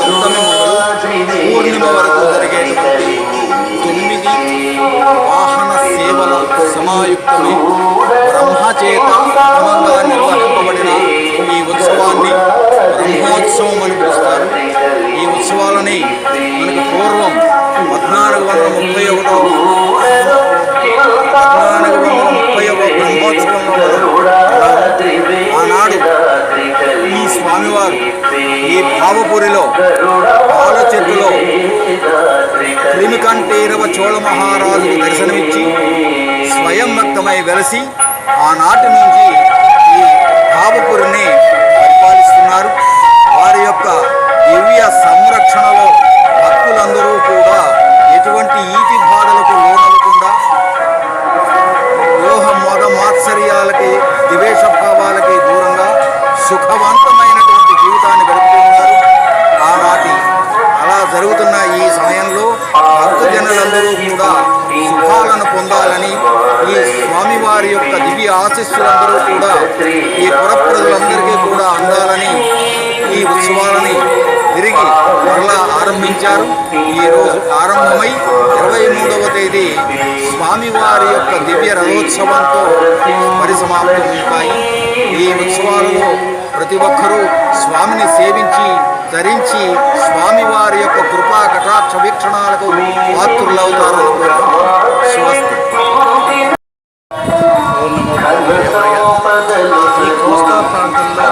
సప్తమి మొదలు పూర్ణిమ వరకు జరిగేటువంటి తొమ్మిది వాహన సేవల సమాయుక్తమై బ్రహ్మచేత క్రమంగా నిర్వహింపబడిన ఈ ఉత్సవాన్ని బ్రహ్మోత్సవం అని పిలుస్తారు. చోళ మహారాజుకు దర్శనమిచ్చి స్వయం భక్తమై వెలసి ఆనాటి నుంచి ఈ భావపురిని పరిపాలిస్తున్నారు. వారి యొక్క దివ్య సంరక్షణలో భక్తులందరూ కూడా ఎటువంటి ఈతి బాధలకు లోనవ్వకుండా లోహ మగ మాత్సర్యాలకి ద్వేష భావాలకి దూరంగా సుఖవంతమైనటువంటి జీవితాన్ని గడుపుతున్నారు ఆనాటి అలా జరుగుతున్నాయి భక్తజనులందరూ కూడా సుఖాలను పొందాలని ఈ స్వామివారి యొక్క దివ్య ఆశీస్సులందరూ కూడా ఈ పుర ప్రజలందరికీ కూడా అందాలని ఈ ఉత్సవాలని తిరిగి మరలా ఆరంభించారు. ఈ రోజు ఆరంభమై ఇరవై మూడవ తేదీ స్వామివారి యొక్క దివ్య రథోత్సవంతో పరిసమాప్తమవుతాయి. ఈ ఉత్సవాలలో ప్రతి ఒక్కరూ స్వామిని సేవించి ధరించి స్వామివారి యొక్క కటాక్ష వీక్షణాలకు పాత్రులవుతారని స్వస్తి. ఈ కోస్తా ప్రాంతంలో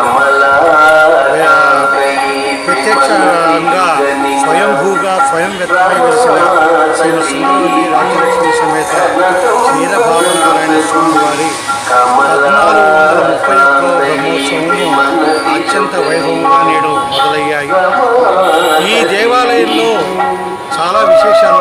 ప్రత్యక్షంగా స్వయంభూగా స్వయం వ్యక్తమై వెలిసిన శ్రీ సుందరవల్లి రాజలక్ష్మి సమేత క్షీరభావనారాయణ స్వామి వారి పద్నాలుగు వందల ముప్పై ఒక్క బ్రహ్మోత్సవము అత్యంత వైభవంగా నేడు మొదలయ్యాయి ఈ దేవాలయంలో చాలా విశేషాలు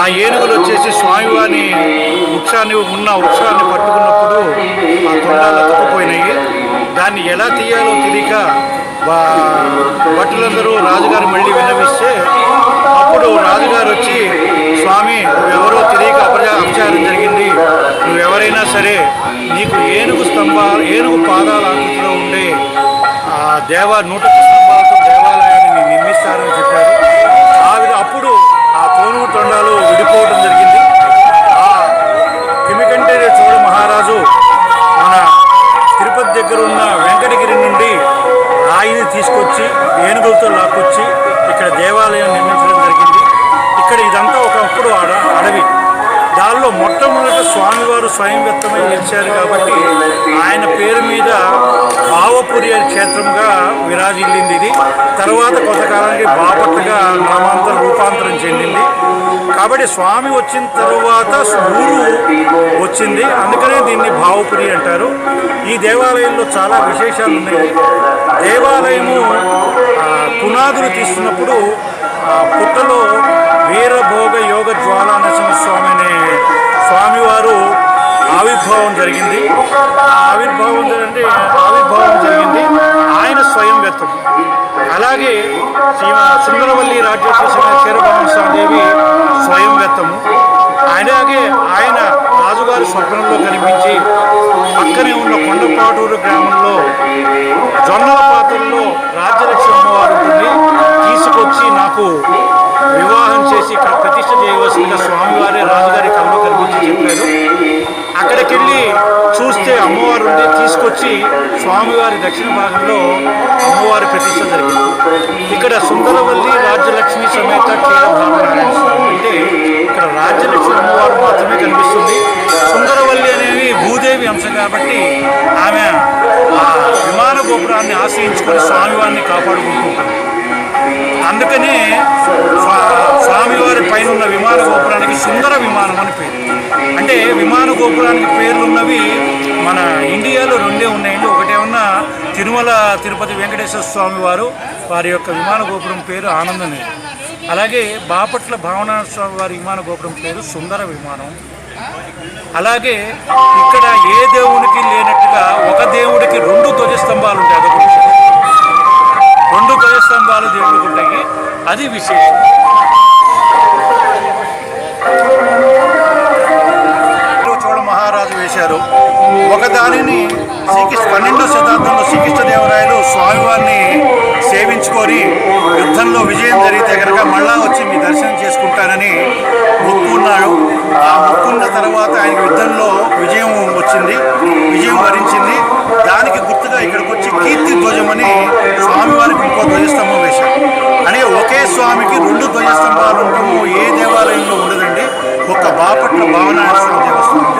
ఆ ఏనుగులు వచ్చేసి స్వామివారిని వృక్షాన్ని ఉన్న వృక్షాన్ని పట్టుకున్నప్పుడు ఆ తొండాలు అతుక్కుపోయినాయి దాన్ని ఎలా తీయాలో తెలియక బా- భటులందరూ రాజుగారు మళ్ళీ విన్నవిస్తే అప్పుడు రాజుగారు వచ్చి స్వామి నువ్వెవరో తెలియక అపజా అపచారం జరిగింది. నువ్వెవరైనా సరే నీకు ఏనుగు స్తంభాలు ఏనుగు పాదాల ఆకృతిలో ఉండే ఆ దేవ నూట స్తంభాలతో దేవాలయాన్ని నిర్మిస్తారని చెప్పారు. మొట్టమొదట స్వామివారు స్వయం వ్యక్తమై నిలిచారు కాబట్టి ఆయన పేరు మీద భావపురి అనే క్షేత్రంగా విరాజిల్లింది ఇది. తర్వాత కొంతకాలానికి బాపట్లుగా నామాంతర రూపాంతరం చెందింది. కాబట్టి స్వామి వచ్చిన తరువాత ఊరు వచ్చింది. అందుకనే దీన్ని భావపురి అంటారు. ఈ దేవాలయంలో చాలా విశేషాలు ఉన్నాయి. దేవాలయము పునాదులు తీస్తున్నప్పుడు పుట్టలో వీరభోగ యోగ జ్వాలా నరసింహస్వామి అనే స్వామివారు ఆవిర్భావం జరిగింది. ఆ ఆవిర్భావం అంటే ఆవిర్భావం జరిగింది. ఆయన స్వయం వ్యక్తం. అలాగే శ్రీ సుందరవల్లి రాజ్యోత్సవ క్షీరభవన స్వామిదేవి స్వయం వ్యక్తము అలాగే ఆయన రాజుగారి స్వప్నంలో కనిపించి పక్కనే ఉన్న కొండపాటూరు గ్రామంలో జొన్నల పాత్రల్లో రాజ్యలక్ష్మి అమ్మవారు ఉంటుంది తీసుకొచ్చి నాకు వివాహం చేసి ఇక్కడ ప్రతిష్ట చేయవలసిందిగా స్వామి కనిపించి అక్కడికి వెళ్ళి చూస్తే అమ్మవారు ఉండి తీసుకొచ్చి స్వామివారి దక్షిణ భాగంలో అమ్మవారి ప్రతిష్ట జరిగింది. ఇక్కడ సుందరవల్లి రాజ్యలక్ష్మి సమేత క్షీరభామనారాయణ స్వామి అంటే ఇక్కడ రాజ్యలక్ష్మి అమ్మవారు మాత్రమే కనిపిస్తుంది. సుందరవల్లి అనేవి భూదేవి అంశం కాబట్టి ఆమె ఆ విమాన గోపురాన్ని ఆశ్రయించుకొని స్వామివారిని కాపాడుకుంటూ అందుకనే స్వా- స్వామివారి వెంకటేశ్వర స్వామి వారు వారి యొక్క విమాన గోపురం పేరు ఆనందనే. అలాగే బాపట్ల భావన స్వామి వారి విమాన గోపురం పేరు సుందర విమానం. అలాగే ఇక్కడ ఏ దేవునికి లేనట్టుగా ఒక దేవుడికి రెండు ధ్వజస్తంభాలు ఉంటాయి. అదొక రెండు ధ్వజస్తంభాలు దేవుడికి ఉంటాయి. అది విశేషం. శ్రీకృష్ణ పన్నెండో శతాబ్దంలో శ్రీకృష్ణదేవరాయలు స్వామివారిని సేవించుకొని యుద్ధంలో విజయం జరిగితే కనుక మళ్ళా వచ్చి మీ దర్శనం చేసుకుంటానని మొక్కున్నాడు ఆ మొక్కున్న తర్వాత ఆయన యుద్ధంలో విజయం వచ్చింది విజయం వరించింది. దానికి గుర్తుగా ఇక్కడికి వచ్చి కీర్తి ధ్వజమని స్వామివారికి ఇంకో ధ్వజస్తంభం వేశారు. అంటే ఒకే స్వామికి రెండు ధ్వజస్తంభాలు ఉండటము ఏ దేవాలయంలో ఉండదండి. ఒక బాపట్ల భావనాయ స్వామి దేవస్థానం.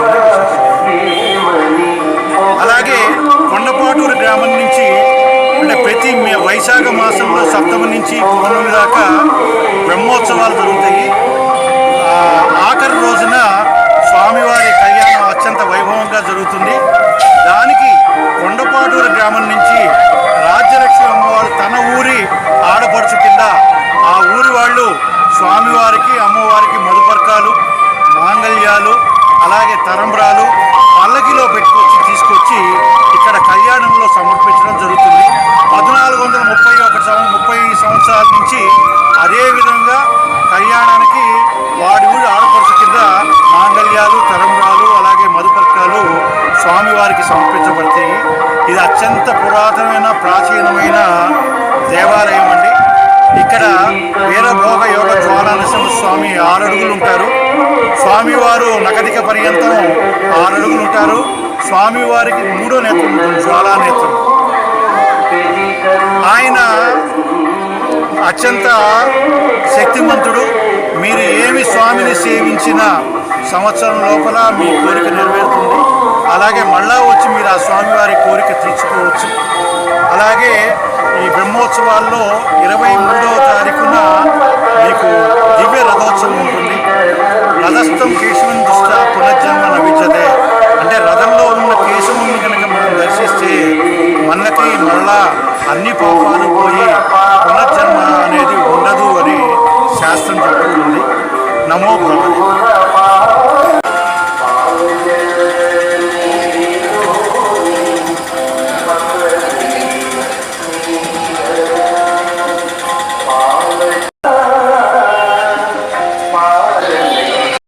గ్రామం నుంచి అంటే ప్రతి మే- వైశాఖ మాసంలో సప్తమి నుంచి పౌర్ణమి దాకా బ్రహ్మోత్సవాలు జరుగుతాయి. ఆఖరి రోజున స్వామివారి కళ్యాణం అత్యంత వైభవంగా జరుగుతుంది. దానికి కొండపాటూరు గ్రామం నుంచి రాజ్యలక్ష్మి అమ్మవారు తన ఊరి ఆడపడుచు కింద ఆ ఊరి వాళ్ళు స్వామివారికి అమ్మవారికి మధుపర్కాలు మాంగళ్యాలు అలాగే తరంబ్రాలు పల్లకిలో పెట్టుకొచ్చి తీసుకొచ్చి ఇక్కడ కళ్యాణంలో సమర్పించడం జరుగుతుంది. పద్నాలుగు వందల ముప్పై ఒక ముప్పై సంవత్సరాల నుంచి అదే విధంగా కళ్యాణానికి వాడి ఊరి ఆడపడుచు కింద మాంగళ్యాలు తరంబ్రాలు అలాగే మధుపర్కాలు స్వామివారికి సమర్పించబడతాయి. ఇది అత్యంత పురాతనమైన ప్రాచీనమైన దేవాలయం అండి. ఇక్కడ వీరభోగ యోగ జ్వాలానరసింహ స్వామి ఆరడుగులు ఉంటారు. స్వామివారు నగదిక పర్యంతం ఆరడుగులు ఉంటారు. స్వామివారికి మూడో నేత్రం జ్వాలా నేత్రం. ఆయన అత్యంత శక్తిమంతుడు మీరు ఏమి స్వామిని సేవించిన సంవత్సరం లోపల మీ కోరిక నెరవేరుతుంది. అలాగే మళ్ళా వచ్చి మీరు ఆ స్వామివారి కోరిక తీర్చుకోవచ్చు. అలాగే ఈ బ్రహ్మోత్సవాల్లో ఇరవై మూడవ తారీఖున మీకు దివ్య రథోత్సవం ఉంటుంది. రథస్థం కేశవం